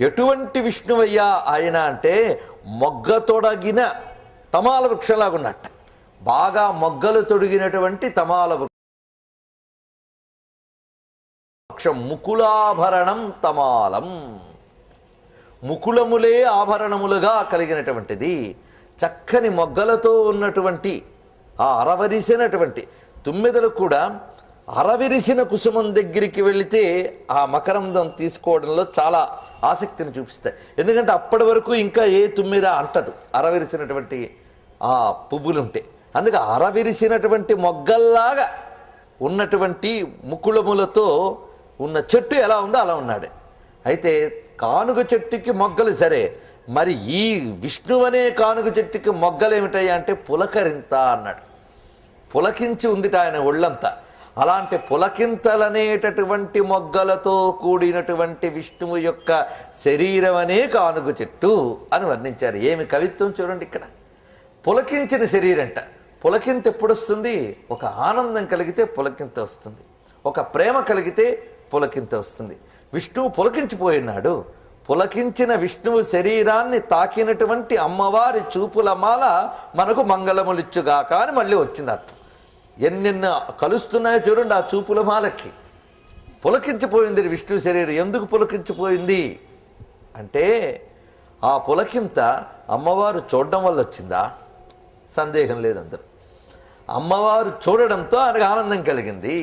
ఎటువంటి విష్ణువయ్యా ఆయన అంటే మొగ్గ తొడగిన తమాల వృక్షంలాగున్నట్ట. బాగా మొగ్గలు తొడిగినటువంటి తమాల వృక్షం ముకులాభరణం తమాలం. ముకులములే ఆభరణములుగా కలిగినటువంటిది. చక్కని మొగ్గలతో ఉన్నటువంటి ఆ అరవరిసినటువంటి తుమ్మెదలు కూడా అరవిరిసిన కుసుమం దగ్గరికి వెళితే ఆ మకరందం తీసుకోవడంలో చాలా ఆసక్తిని చూపిస్తాయి. ఎందుకంటే అప్పటి వరకు ఇంకా ఏ తుమ్మిద అంటదు. అరవిరిసినటువంటి ఆ పువ్వులు ఉంటాయి అందుకే అరవిరిసినటువంటి మొగ్గల్లాగా ఉన్నటువంటి ముకుళములతో ఉన్న చెట్టు ఎలా ఉందో అలా ఉన్నాడు. అయితే కానుగ చెట్టుకి మొగ్గలు సరే. మరి ఈ విష్ణువనే కానుగ చెట్టుకి మొగ్గలు ఏమిటాయి అంటే పులకరింత అన్నాడు. పులకించి ఉందిట ఆయన ఒళ్ళంతా. అలాంటి పులకింతలనేటటువంటి మొగ్గలతో కూడినటువంటి విష్ణువు యొక్క శరీరం కానుగు చెట్టు అని వర్ణించారు. ఏమి కవిత్వం చూడండి ఇక్కడ. పులకించిన శరీరంట. పులకింత ఎప్పుడు వస్తుంది ఒక ఆనందం కలిగితే పులకింత వస్తుంది. ఒక ప్రేమ కలిగితే పులకింత వస్తుంది. విష్ణువు పులకించిపోయినాడు. పులకించిన విష్ణువు శరీరాన్ని తాకినటువంటి అమ్మవారి చూపుల మాల మనకు మంగళములిచ్చుగాక అని మళ్ళీ వచ్చింది అర్థం ఎన్నెన్నో కలుస్తున్నాయో చూడండి ఆ చూపుల మాలకి. పులకించిపోయింది విష్ణు శరీరం. ఎందుకు పులకించిపోయింది? అంటే ఆ పులకింత అమ్మవారు చూడడం వల్ల వచ్చిందా? సందేహం లేదు అందరూ అమ్మవారు చూడడంతో ఆయనకు ఆనందం కలిగింది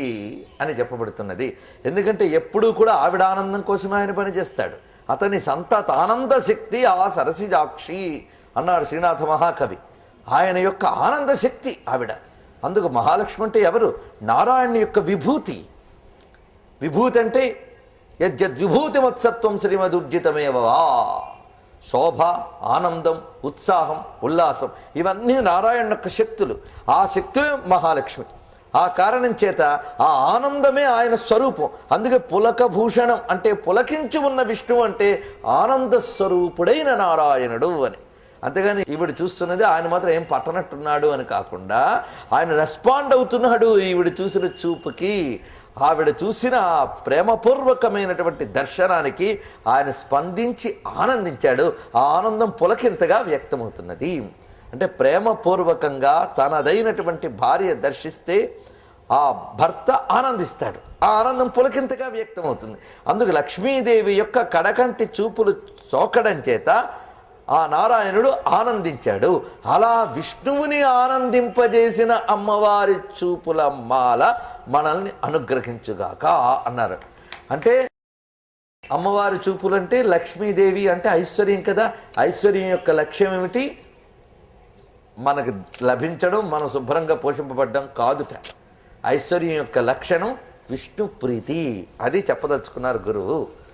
అని చెప్పబడుతున్నది. ఎందుకంటే ఎప్పుడూ కూడా ఆవిడ ఆనందం కోసమే ఆయన పనిచేస్తాడు అతని సంతత ఆనంద శక్తి ఆ సరసిజాక్షి అన్నాడు శ్రీనాథ మహాకవి. ఆయన యొక్క ఆనంద శక్తి ఆవిడ. అందుకు మహాలక్ష్మి అంటే ఎవరు? నారాయణ యొక్క విభూతి. విభూతి అంటే యద్విభూతి మత్సత్వం శ్రీమదుర్జితమేవవా శోభ ఆనందం ఉత్సాహం ఉల్లాసం ఇవన్నీ నారాయణ యొక్క శక్తులు. ఆ శక్తులే మహాలక్ష్మి. ఆ కారణం చేత ఆ ఆనందమే ఆయన స్వరూపం. అందుకే పులకభూషణం అంటే పులకించి ఉన్న విష్ణువు అంటే ఆనంద స్వరూపుడైన నారాయణుడు అని. అంతేగాని ఈవిడ చూస్తున్నది ఆయన మాత్రం ఏం పట్టనట్టున్నాడు అని కాకుండా ఆయన రెస్పాండ్ అవుతున్నాడు ఈవిడ చూసిన చూపుకి. ఆవిడ చూసిన ఆ ప్రేమపూర్వకమైనటువంటి దర్శనానికి ఆయన స్పందించి ఆనందించాడు. ఆ ఆనందం పులకింతగా వ్యక్తమవుతున్నది. అంటే ప్రేమపూర్వకంగా తనదైనటువంటి భార్య దర్శిస్తే ఆ భర్త ఆనందిస్తాడు. ఆ ఆనందం పులకింతగా వ్యక్తమవుతుంది. అందుకు లక్ష్మీదేవి యొక్క కడకంటి చూపులు సోకడం చేత ఆ నారాయణుడు ఆనందించాడు. అలా విష్ణువుని ఆనందింపజేసిన అమ్మవారి చూపుల మాల మనల్ని అనుగ్రహించుగాక అన్నారు. అంటే అమ్మవారి చూపులు అంటే లక్ష్మీదేవి అంటే ఐశ్వర్యం కదా. ఐశ్వర్యం యొక్క లక్ష్యం ఏమిటి? మనకు లభించడం మనం శుభ్రంగా పోషింపబడ్డం కాదుట ఐశ్వర్యం యొక్క లక్షణం విష్ణు ప్రీతి అది చెప్పదలుచుకున్నారు గురువు.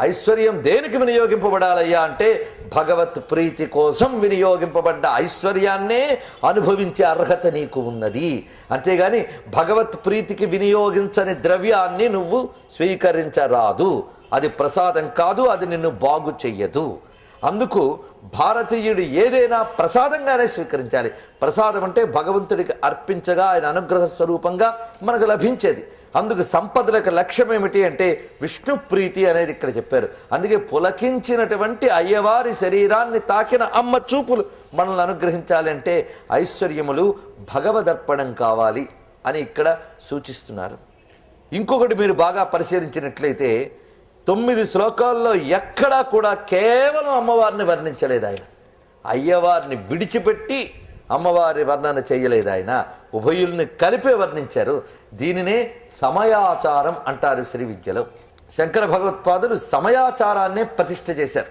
ఐశ్వర్యం దేనికి వినియోగింపబడాలయ్యా అంటే భగవత్ ప్రీతి కోసం వినియోగింపబడ్డ ఐశ్వర్యాన్నే అనుభవించే అర్హత నీకు ఉన్నది. అంతేగాని భగవత్ ప్రీతికి వినియోగించని ద్రవ్యాన్ని నువ్వు స్వీకరించరాదు. అది ప్రసాదం కాదు అది నిన్ను బాగు చెయ్యదు. అందుకు భారతీయుడు ఏదైనా ప్రసాదంగానే స్వీకరించాలి. ప్రసాదం అంటే భగవంతుడికి అర్పించగా ఆయన అనుగ్రహ స్వరూపంగా మనకు లభించేది. అందుకు సంపదలకు లక్ష్యం ఏమిటి అంటే విష్ణు ప్రీతి అనేది ఇక్కడ చెప్పారు. అందుకే పులకించినటువంటి అయ్యవారి శరీరాన్ని తాకిన అమ్మ చూపులు మనల్ని అనుగ్రహించాలంటే ఐశ్వర్యములు భగవదర్పణం కావాలి అని ఇక్కడ సూచిస్తున్నారు. ఇంకొకటి మీరు బాగా పరిశీలించినట్లయితే తొమ్మిది శ్లోకాల్లో ఎక్కడా కూడా కేవలం అమ్మవారిని వర్ణించలేదు ఆయన. అయ్యవారిని విడిచిపెట్టి అమ్మవారి వర్ణన చేయలేదు ఆయన. ఉభయుల్ని కలిపే వర్ణించారు. దీనినే సమయాచారం అంటారు శ్రీ విద్యలో. శంకర భగవత్పాదులు సమయాచారాన్నే ప్రతిష్ఠ చేశారు.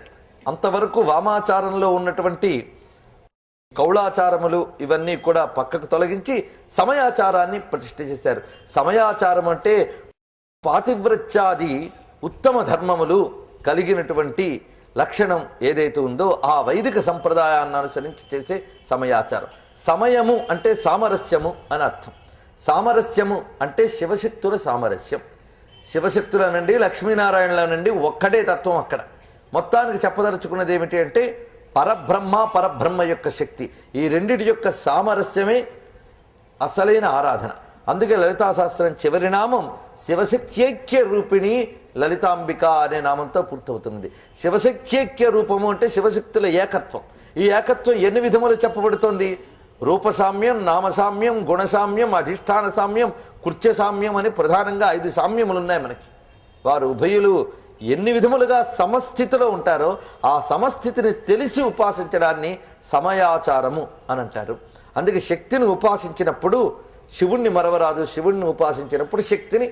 అంతవరకు వామాచారంలో ఉన్నటువంటి కౌళాచారములు ఇవన్నీ కూడా పక్కకు తొలగించి సమయాచారాన్ని ప్రతిష్ఠ చేశారు. సమయాచారం అంటే పాతివ్రత్యాది ఉత్తమ ధర్మములు కలిగినటువంటి లక్షణం ఏదైతే ఉందో ఆ వైదిక సంప్రదాయాన్ని అనుసరించి చేసే సమయాచారం. సమయము అంటే సామరస్యము అని అర్థం. సామరస్యము అంటే శివశక్తుల సామరస్యం. శివశక్తులనండి లక్ష్మీనారాయణలనండి ఒక్కటే తత్వం అక్కడ. మొత్తానికి చెప్పదలుచుకున్నది ఏమిటి అంటే పరబ్రహ్మ పరబ్రహ్మ యొక్క శక్తి. ఈ రెండిటి యొక్క సామరస్యమే అసలైన ఆరాధన. అందుకే లలితాశాస్త్రం చివరి నామం శివశక్త్యైక్య రూపిణి లలితాంబిక అనే నామంతో పూర్తవుతుంది శివశక్త్యైక్య రూపము అంటే శివశక్తుల ఏకత్వం. ఈ ఏకత్వం ఎన్ని విధములు చెప్పబడుతోంది? రూపసామ్యం నామసామ్యం గుణసామ్యం అధిష్టాన సామ్యం కృత్యసామ్యం అని ప్రధానంగా ఐదు సామ్యములు ఉన్నాయి మనకి. వారు ఉభయులు ఎన్ని విధములుగా సమస్థితిలో ఉంటారో ఆ సమస్థితిని తెలిసి ఉపాసించడాన్ని సమయాచారము అని అంటారు. అందుకే శక్తిని ఉపాసించినప్పుడు శివుణ్ణి మరవరాదు శివుణ్ణి ఉపాసించినప్పుడు శక్తిని